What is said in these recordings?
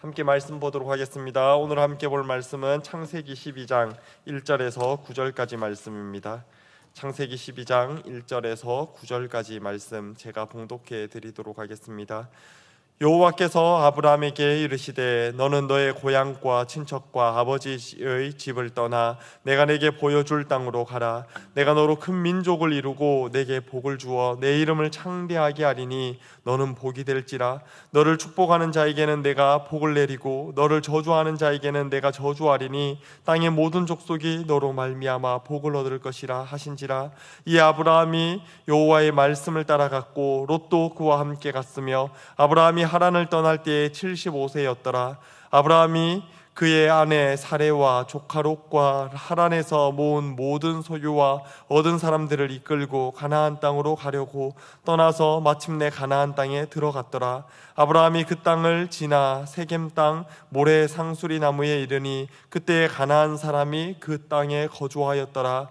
함께 말씀 보도록 하겠습니다. 오늘 함께 볼 말씀은 창세기 12장 1절에서 9절까지 말씀입니다. 창세기 12장 1절에서 9절까지 말씀 제가 봉독해 드리도록 하겠습니다. 여호와께서 아브라함에게 이르시되 너는 너의 고향과 친척과 아버지의 집을 떠나 내가 내게 보여줄 땅으로 가라. 내가 너로 큰 민족을 이루고 내게 복을 주어 내 이름을 창대하게 하리니 너는 복이 될지라. 너를 축복하는 자에게는 내가 복을 내리고 너를 저주하는 자에게는 내가 저주하리니 땅의 모든 족속이 너로 말미암아 복을 얻을 것이라 하신지라. 이 아브라함이 여호와의 말씀을 따라갔고 롯도 그와 함께 갔으며 아브라함이 하란을 떠날 때에 75세였더라. 아브라함이 그의 아내 사레와 조카 롯과 하란에서 모은 모든 소유와 얻은 사람들을 이끌고 가나안 땅으로 가려고 떠나서 마침내 가나안 땅에 들어갔더라. 아브라함이 그 땅을 지나 세겜 땅 모래 상수리 나무에 이르니 그때 가나안 사람이 그 땅에 거주하였더라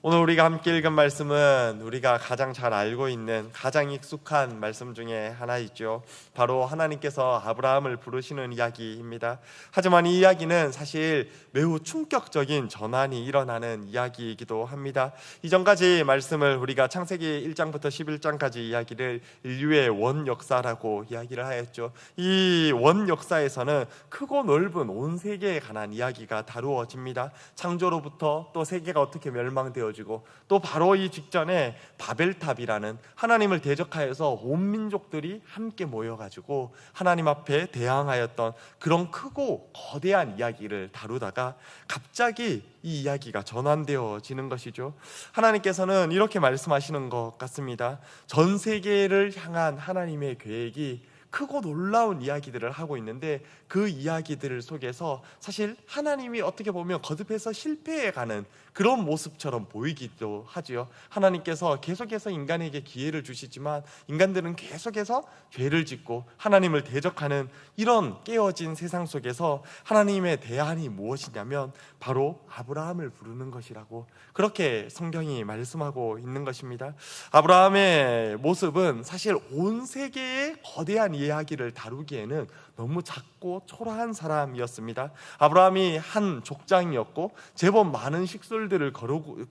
오늘 우리가 함께 읽은 말씀은 우리가 가장 잘 알고 있는 가장 익숙한 말씀 중에 하나이죠. 바로 하나님께서 아브라함을 부르시는 이야기입니다. 하지만 이 이야기는 사실 매우 충격적인 전환이 일어나는 이야기이기도 합니다. 이전까지 말씀을 우리가 창세기 1장부터 11장까지 이야기를 인류의 원 역사라고 이야기를 하였죠. 이 원 역사에서는 크고 넓은 온 세계에 관한 이야기가 다루어집니다. 창조로부터 또 세계가 어떻게 멸망되어 지고 또 바로 이 직전에 바벨탑이라는 하나님을 대적하여서 온 민족들이 함께 모여가 지고 하나님 앞에 대항하였던 그런 크고 거대한 이야기를 다루다가 갑자기 이 이야기가 전환되어지는 것이죠. 하나님께서는 이렇게 말씀하시는 것 같습니다. 전 세계를 향한 하나님의 계획이 크고 놀라운 이야기들을 하고 있는데 그 이야기들 속에서 사실 하나님이 어떻게 보면 거듭해서 실패해 가는 그런 모습처럼 보이기도 하지요. 하나님께서 계속해서 인간에게 기회를 주시지만 인간들은 계속해서 죄를 짓고 하나님을 대적하는 이런 깨어진 세상 속에서 하나님의 대안이 무엇이냐면 바로 아브라함을 부르는 것이라고 그렇게 성경이 말씀하고 있는 것입니다. 아브라함의 모습은 사실 온 세계의 거대한 이야기를 다루기에는 너무 작고 초라한 사람이었습니다. 아브라함이 한 족장이었고 제법 많은 식솔들을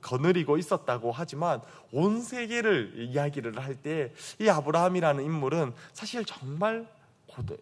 거느리고 있었다고 하지만 온 세계를 이야기를 할 때 이 아브라함이라는 인물은 사실 정말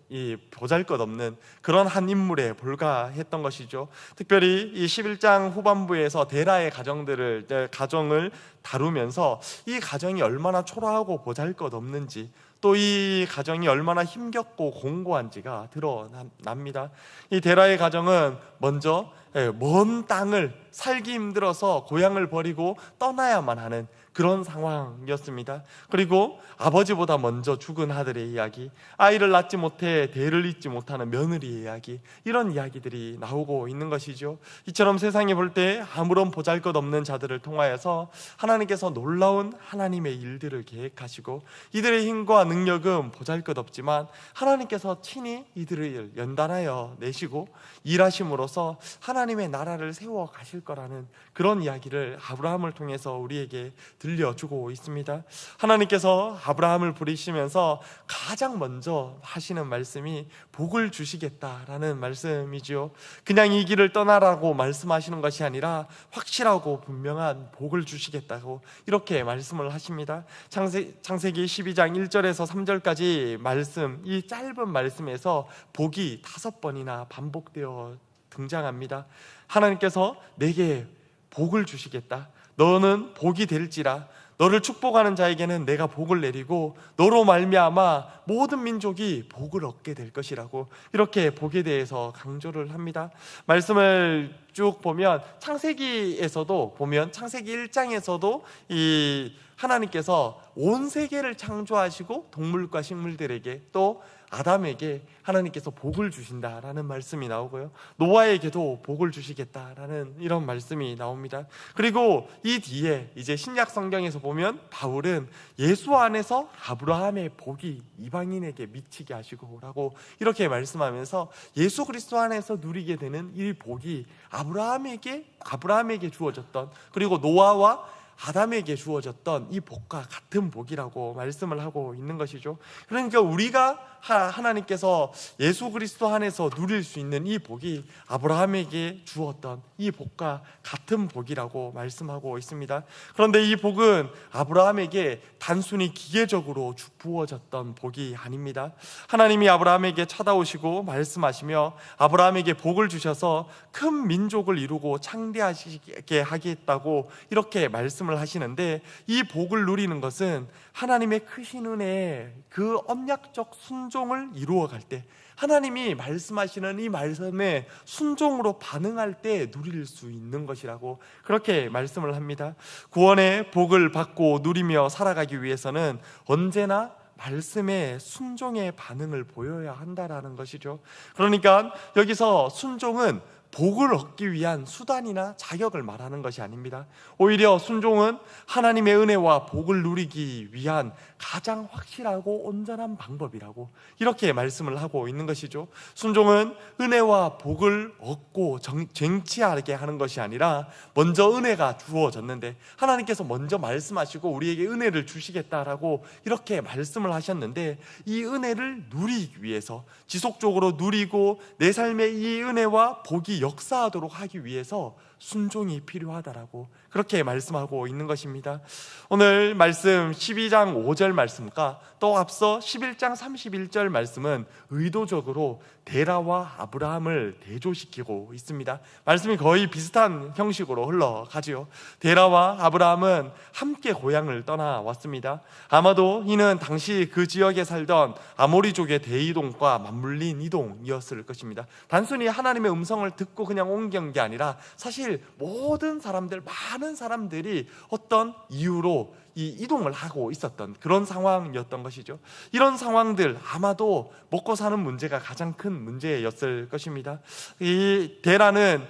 이 보잘것없는 그런 한 인물에 불과했던 것이죠. 특별히 이 11장 후반부에서 데라의 가정들을 가정을 다루면서 이 가정이 얼마나 초라하고 보잘것없는지 또 이 가정이 얼마나 힘겹고 공고한지가 드러납니다. 이 데라의 가정은 먼저 예, 먼 땅을 살기 힘들어서 고향을 버리고 떠나야만 하는 그런 상황이었습니다. 그리고 아버지보다 먼저 죽은 아들의 이야기, 아이를 낳지 못해 대를 잇지 못하는 며느리의 이야기, 이런 이야기들이 나오고 있는 것이죠. 이처럼 세상에 볼 때 아무런 보잘 것 없는 자들을 통하여서 하나님께서 놀라운 하나님의 일들을 계획하시고 이들의 힘과 능력은 보잘 것 없지만 하나님께서 친히 이들을 연단하여 내시고 일하심으로써 하나님의 나라를 세워 가실 거라는 그런 이야기를 아브라함을 통해서 우리에게 들려주고 있습니다. 하나님께서 아브라함을 부리시면서 가장 먼저 하시는 말씀이 복을 주시겠다라는 말씀이지요. 그냥 이 길을 떠나라고 말씀하시는 것이 아니라 확실하고 분명한 복을 주시겠다고 이렇게 말씀을 하십니다. 창세, 창세기 12장 1절에서 3절까지 말씀, 이 짧은 말씀에서 복이 다섯 번이나 반복되어 등장합니다. 하나님께서 내게 복을 주시겠다. 너는 복이 될지라 너를 축복하는 자에게는 내가 복을 내리고 너로 말미암아 모든 민족이 복을 얻게 될 것이라고 이렇게 복에 대해서 강조를 합니다. 말씀을 쭉 보면 창세기에서도 보면 창세기 1장에서도 이 하나님께서 온 세계를 창조하시고 동물과 식물들에게 또 아담에게 하나님께서 복을 주신다라는 말씀이 나오고요. 노아에게도 복을 주시겠다라는 이런 말씀이 나옵니다. 그리고 이 뒤에 이제 신약 성경에서 보면 바울은 예수 안에서 아브라함의 복이 이방인에게 미치게 하시고라고 이렇게 말씀하면서 예수 그리스도 안에서 누리게 되는 이 복이 아브라함에게 아브라함에게 주어졌던 그리고 노아와 아담에게 주어졌던 이 복과 같은 복이라고 말씀을 하고 있는 것이죠. 그러니까 우리가 하- 하나님께서 예수 그리스도 안에서 누릴 수 있는 이 복이 아브라함에게 주었던 이 복과 같은 복이라고 말씀하고 있습니다. 그런데 이 복은 아브라함에게 단순히 기계적으로 주- 부어졌던 복이 아닙니다. 하나님이 아브라함에게 찾아오시고 말씀하시며 아브라함에게 복을 주셔서 큰 민족을 이루고 창대하시게 하겠다고 이렇게 말씀 을 하시는데 이 복을 누리는 것은 하나님의 크신 은혜에 그 언약적 순종을 이루어 갈 때 하나님이 말씀하시는 이 말씀에 순종으로 반응할 때 누릴 수 있는 것이라고 그렇게 말씀을 합니다. 구원의 복을 받고 누리며 살아가기 위해서는 언제나 말씀에 순종의 반응을 보여야 한다라는 것이죠. 그러니까 여기서 순종은 복을 얻기 위한 수단이나 자격을 말하는 것이 아닙니다. 오히려 순종은 하나님의 은혜와 복을 누리기 위한 가장 확실하고 온전한 방법이라고 이렇게 말씀을 하고 있는 것이죠. 순종은 은혜와 복을 얻고 정, 쟁취하게 하는 것이 아니라 먼저 은혜가 주어졌는데 하나님께서 먼저 말씀하시고 우리에게 은혜를 주시겠다라고 이렇게 말씀을 하셨는데 이 은혜를 누리기 위해서 지속적으로 누리고 내 삶에 이 은혜와 복이 역사하도록 하기 위해서 순종이 필요하다라고 그렇게 말씀하고 있는 것입니다. 오늘 말씀 12장 5절 말씀과 또 앞서 11장 31절 말씀은 의도적으로 데라와 아브라함을 대조시키고 있습니다. 말씀이 거의 비슷한 형식으로 흘러가지요. 데라와 아브라함은 함께 고향을 떠나왔습니다. 아마도 이는 당시 그 지역에 살던 아모리족의 대이동과 맞물린 이동이었을 것입니다. 단순히 하나님의 음성을 듣고 그냥 옮긴 게 아니라 사실 모든 사람들 많은 사람들이 어떤 이유로 이 이동을 하고 있었던 그런 상황이었던 것이죠. 이런 상황들 아마도 먹고 사는 문제가 가장 큰 문제였을 것입니다. 이 데라는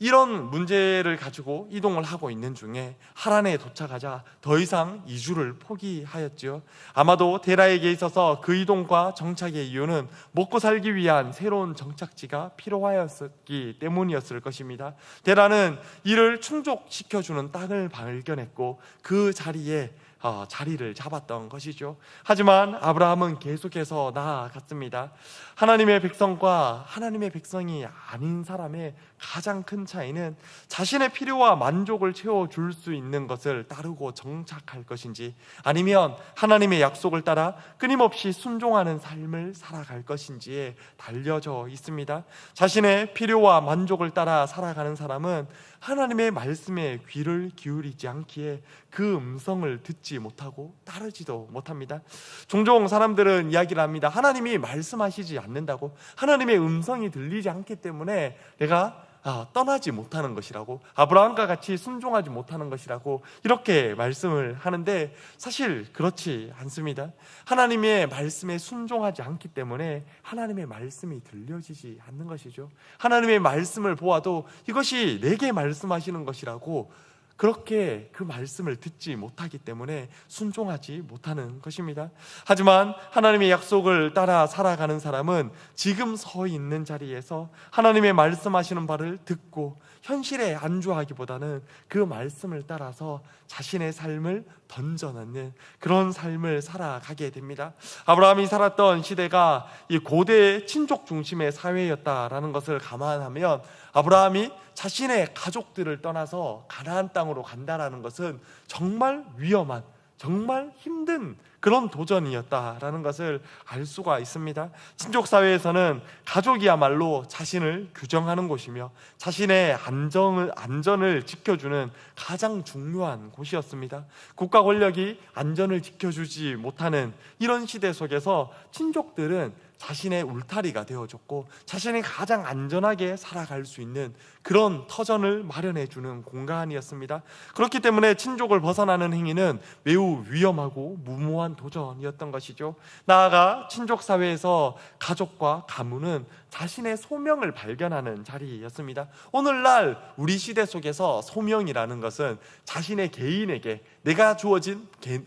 이런 문제를 가지고 이동을 하고 있는 중에 하란에 도착하자 더 이상 이주를 포기하였지요. 아마도 데라에게 있어서 그 이동과 정착의 이유는 먹고 살기 위한 새로운 정착지가 필요하였기 때문이었을 것입니다. 데라는 이를 충족시켜주는 땅을 발견했고 그 자리에 어, 자리를 잡았던 것이죠. 하지만 아브라함은 계속해서 나아갔습니다. 하나님의 백성과 하나님의 백성이 아닌 사람의 가장 큰 차이는 자신의 필요와 만족을 채워줄 수 있는 것을 따르고 정착할 것인지 아니면 하나님의 약속을 따라 끊임없이 순종하는 삶을 살아갈 것인지에 달려져 있습니다. 자신의 필요와 만족을 따라 살아가는 사람은 하나님의 말씀에 귀를 기울이지 않기에 그 음성을 듣지 못하고 따르지도 못합니다. 종종 사람들은 이야기를 합니다. 하나님이 말씀하시지 않는다고 하나님의 음성이 들리지 않기 때문에 내가 아, 떠나지 못하는 것이라고 아브라함과 같이 순종하지 못하는 것이라고 이렇게 말씀을 하는데 사실 그렇지 않습니다. 하나님의 말씀에 순종하지 않기 때문에 하나님의 말씀이 들려지지 않는 것이죠. 하나님의 말씀을 보아도 이것이 내게 말씀하시는 것이라고 그렇게 그 말씀을 듣지 못하기 때문에 순종하지 못하는 것입니다. 하지만 하나님의 약속을 따라 살아가는 사람은 지금 서 있는 자리에서 하나님의 말씀하시는 바를 듣고 현실에 안주하기보다는 그 말씀을 따라서 자신의 삶을 던져넣는 그런 삶을 살아가게 됩니다. 아브라함이 살았던 시대가 이 고대 친족 중심의 사회였다라는 것을 감안하면 아브라함이 자신의 가족들을 떠나서 가나안 땅으로 간다라는 것은 정말 위험한 정말 힘든 그런 도전이었다라는 것을 알 수가 있습니다. 친족 사회에서는 가족이야말로 자신을 규정하는 곳이며 자신의 안정을 안전을 지켜주는 가장 중요한 곳이었습니다. 국가 권력이 안전을 지켜주지 못하는 이런 시대 속에서 친족들은 자신의 울타리가 되어줬고 자신이 가장 안전하게 살아갈 수 있는 그런 터전을 마련해 주는 공간이었습니다. 그렇기 때문에 친족을 벗어나는 행위는 매우 위험하고 무모한 도전이었던 것이죠. 나아가 친족 사회에서 가족과 가문은 자신의 소명을 발견하는 자리였습니다. 오늘날 우리 시대 속에서 소명이라는 것은 자신의 개인에게 내가 주어진 개,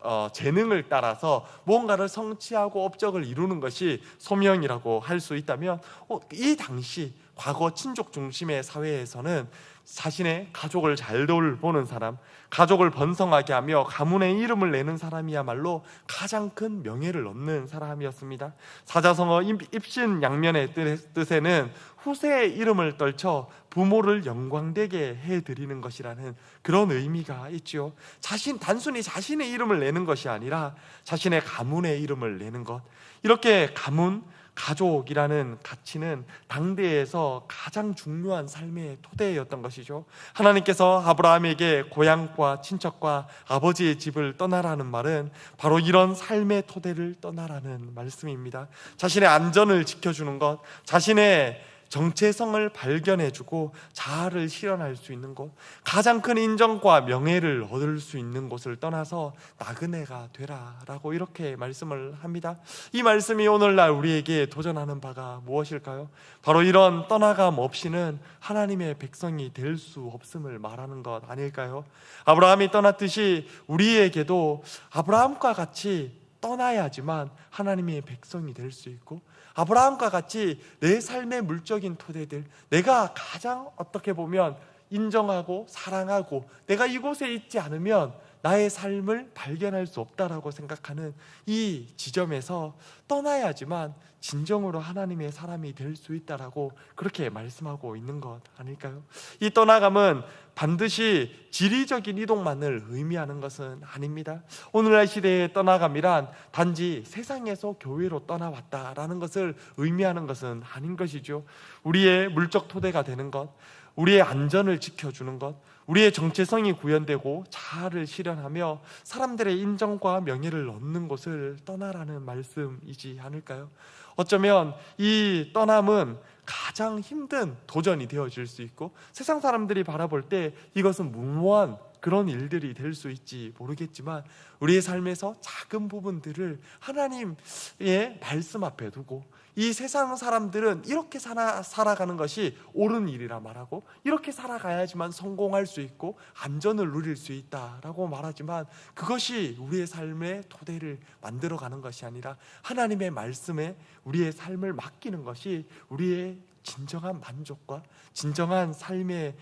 어, 재능을 따라서 무언가를 성취하고 업적을 이루는 것이 소명이라고 할 수 있다면 어, 이 당시 과거 친족 중심의 사회에서는 자신의 가족을 잘 돌보는 사람, 가족을 번성하게 하며 가문의 이름을 내는 사람이야말로 가장 큰 명예를 얻는 사람이었습니다. 사자성어 입신 양면의 뜻에는 후세의 이름을 떨쳐 부모를 영광되게 해드리는 것이라는 그런 의미가 있죠. 자신 단순히 자신의 이름을 내는 것이 아니라 자신의 가문의 이름을 내는 것. 이렇게 가문 가족이라는 가치는 당대에서 가장 중요한 삶의 토대였던 것이죠. 하나님께서 아브라함에게 고향과 친척과 아버지의 집을 떠나라는 말은 바로 이런 삶의 토대를 떠나라는 말씀입니다. 자신의 안전을 지켜주는 것, 자신의 정체성을 발견해주고 자아를 실현할 수 있는 곳, 가장 큰 인정과 명예를 얻을 수 있는 곳을 떠나서 나그네가 되라라고 이렇게 말씀을 합니다. 이 말씀이 오늘날 우리에게 도전하는 바가 무엇일까요? 바로 이런 떠나감 없이는 하나님의 백성이 될 수 없음을 말하는 것 아닐까요? 아브라함이 떠났듯이 우리에게도 아브라함과 같이 떠나야지만 하나님의 백성이 될 수 있고 아브라함과 같이 내 삶의 물적인 토대들 내가 가장 어떻게 보면 인정하고 사랑하고 내가 이곳에 있지 않으면 나의 삶을 발견할 수 없다라고 생각하는 이 지점에서 떠나야지만 진정으로 하나님의 사람이 될 수 있다라고 그렇게 말씀하고 있는 것 아닐까요? 이 떠나감은 반드시 지리적인 이동만을 의미하는 것은 아닙니다. 오늘날 시대의 떠나감이란 단지 세상에서 교회로 떠나왔다라는 것을 의미하는 것은 아닌 것이죠. 우리의 물적 토대가 되는 것, 우리의 안전을 지켜주는 것, 우리의 정체성이 구현되고 자아를 실현하며 사람들의 인정과 명예를 얻는 곳을 떠나라는 말씀이지 않을까요? 어쩌면 이 떠남은 가장 힘든 도전이 되어질 수 있고 세상 사람들이 바라볼 때 이것은 무모한 그런 일들이 될 수 있지 모르겠지만 우리의 삶에서 작은 부분들을 하나님의 말씀 앞에 두고 이 세상 사람들은 이렇게 살아, 살아가는 것이 옳은 일이라 말하고 이렇게 살아가야지만 성공할 수 있고 안전을 누릴 수 있다라고 말하지만 그것이 우리의 삶의 토대를 만들어가는 것이 아니라 하나님의 말씀에 우리의 삶을 맡기는 것이 우리의 진정한 만족과 진정한 삶의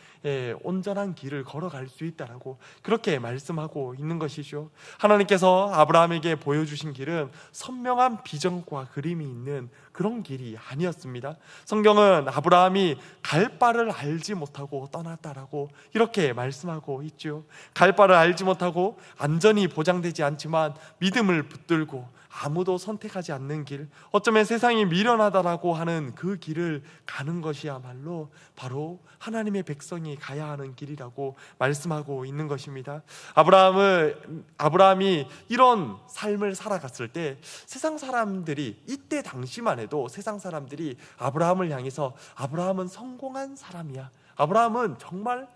온전한 길을 걸어갈 수 있다라고 그렇게 말씀하고 있는 것이죠. 하나님께서 아브라함에게 보여주신 길은 선명한 비전과 그림이 있는 그런 길이 아니었습니다. 성경은 아브라함이 갈 바를 알지 못하고 떠났다라고 이렇게 말씀하고 있죠. 갈 바를 알지 못하고 안전이 보장되지 않지만 믿음을 붙들고 아무도 선택하지 않는 길, 어쩌면 세상이 미련하다라고 하는 그 길을 가는 것이야말로 바로 하나님의 백성이 가야 하는 길이라고 말씀하고 있는 것입니다. 아브라함을 아브라함이 이런 삶을 살아갔을 때 세상 사람들이 이때 당시만 해도 세상 사람들이 아브라함을 향해서 아브라함은 성공한 사람이야. 아브라함은 정말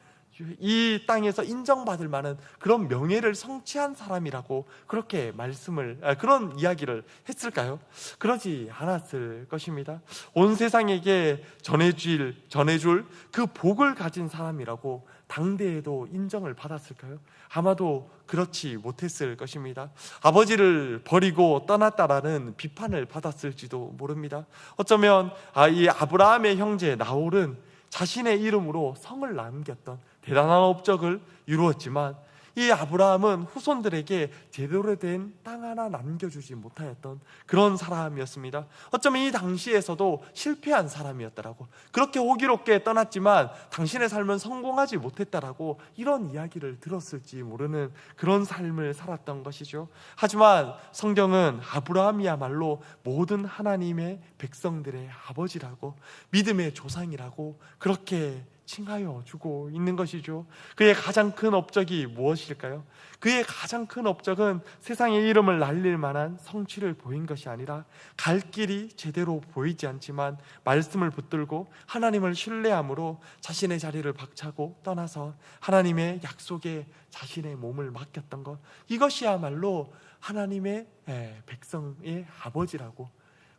이 땅에서 인정받을 만한 그런 명예를 성취한 사람이라고 그렇게 말씀을 아, 그런 이야기를 했을까요? 그러지 않았을 것입니다. 온 세상에게 전해줄 전해줄 그 복을 가진 사람이라고 당대에도 인정을 받았을까요? 아마도 그렇지 못했을 것입니다. 아버지를 버리고 떠났다라는 비판을 받았을지도 모릅니다. 어쩌면 아, 이 아브라함의 형제 나홀은 자신의 이름으로 성을 남겼던 대단한 업적을 이루었지만 이 아브라함은 후손들에게 제대로 된 땅 하나 남겨주지 못하였던 그런 사람이었습니다. 어쩌면 이 당시에서도 실패한 사람이었다라고 그렇게 호기롭게 떠났지만 당신의 삶은 성공하지 못했다라고 이런 이야기를 들었을지 모르는 그런 삶을 살았던 것이죠. 하지만 성경은 아브라함이야말로 모든 하나님의 백성들의 아버지라고 믿음의 조상이라고 그렇게 칭하여 주고 있는 것이죠. 그의 가장 큰 업적이 무엇일까요? 그의 가장 큰 업적은 세상의 이름을 날릴 만한 성취를 보인 것이 아니라 갈 길이 제대로 보이지 않지만 말씀을 붙들고 하나님을 신뢰함으로 자신의 자리를 박차고 떠나서 하나님의 약속에 자신의 몸을 맡겼던 것 이것이야말로 하나님의 예, 백성의 아버지라고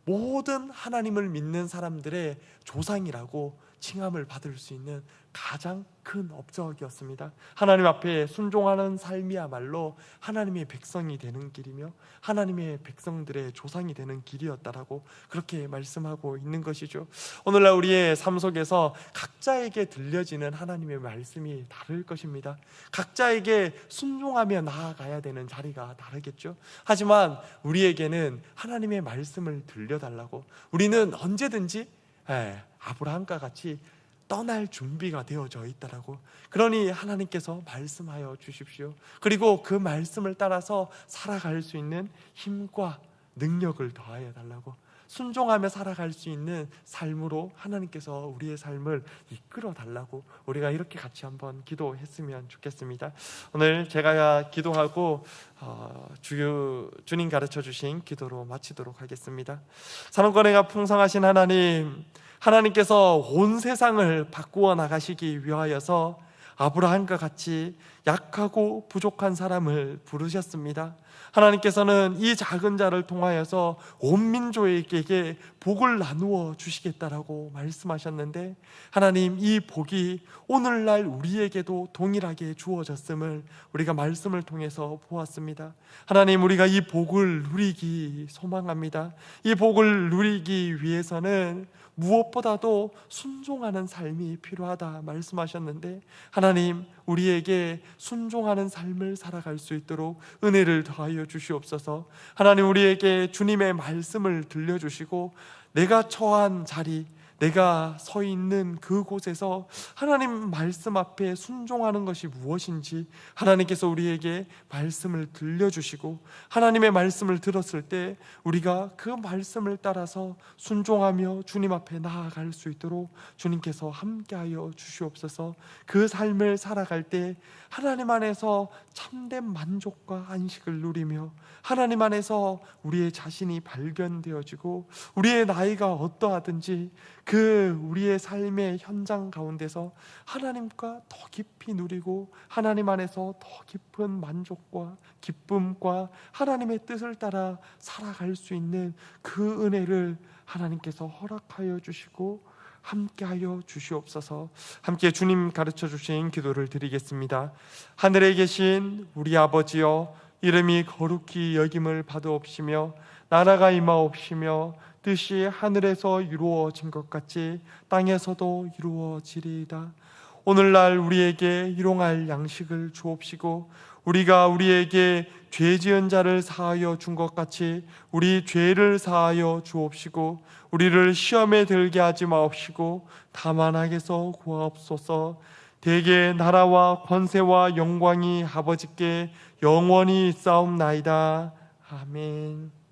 모든 하나님을 믿는 사람들의 조상이라고 칭함을 받을 수 있는 가장 큰 업적이었습니다. 하나님 앞에 순종하는 삶이야말로 하나님의 백성이 되는 길이며 하나님의 백성들의 조상이 되는 길이었다라고 그렇게 말씀하고 있는 것이죠. 오늘날 우리의 삶 속에서 각자에게 들려지는 하나님의 말씀이 다를 것입니다. 각자에게 순종하며 나아가야 되는 자리가 다르겠죠. 하지만 우리에게는 하나님의 말씀을 들려달라고 우리는 언제든지 예, 아브라함과 같이 떠날 준비가 되어져 있다라고. 그러니 하나님께서 말씀하여 주십시오. 그리고 그 말씀을 따라서 살아갈 수 있는 힘과 능력을 더하여 달라고. 순종하며 살아갈 수 있는 삶으로 하나님께서 우리의 삶을 이끌어 달라고 우리가 이렇게 같이 한번 기도했으면 좋겠습니다. 오늘 제가 기도하고 어, 주, 주님 가르쳐 주신 기도로 마치도록 하겠습니다. 산업권회가 풍성하신 하나님, 하나님께서 온 세상을 바꾸어 나가시기 위하여서 아브라함과 같이 약하고 부족한 사람을 부르셨습니다. 하나님께서는 이 작은 자를 통하여서 온 민족에게 복을 나누어 주시겠다라고 말씀하셨는데 하나님 이 복이 오늘날 우리에게도 동일하게 주어졌음을 우리가 말씀을 통해서 보았습니다. 하나님 우리가 이 복을 누리기 소망합니다. 이 복을 누리기 위해서는 무엇보다도 순종하는 삶이 필요하다 말씀하셨는데 하나님 우리에게 순종하는 삶을 살아갈 수 있도록 은혜를 더하여 주시옵소서. 하나님 우리에게 주님의 말씀을 들려주시고 내가 처한 자리 내가 서 있는 그곳에서 하나님 말씀 앞에 순종하는 것이 무엇인지 하나님께서 우리에게 말씀을 들려주시고 하나님의 말씀을 들었을 때 우리가 그 말씀을 따라서 순종하며 주님 앞에 나아갈 수 있도록 주님께서 함께하여 주시옵소서. 그 삶을 살아갈 때 하나님 안에서 참된 만족과 안식을 누리며 하나님 안에서 우리의 자신이 발견되어지고 우리의 나이가 어떠하든지 그 우리의 삶의 현장 가운데서 하나님과 더 깊이 누리고 하나님 안에서 더 깊은 만족과 기쁨과 하나님의 뜻을 따라 살아갈 수 있는 그 은혜를 하나님께서 허락하여 주시고 함께하여 주시옵소서. 함께 주님 가르쳐 주신 기도를 드리겠습니다. 하늘에 계신 우리 아버지여 이름이 거룩히 여김을 받으옵시며 나라가 임하옵시며 뜻이 하늘에서 이루어진 것 같이 땅에서도 이루어지리이다. 오늘날 우리에게 일용할 양식을 주옵시고 우리가 우리에게 죄 지은 자를 사하여 준 것 같이 우리 죄를 사하여 주옵시고 우리를 시험에 들게 하지 마옵시고 다만 악에서 구하옵소서. 대개 나라와 권세와 영광이 아버지께 영원히 싸움나이다. 아멘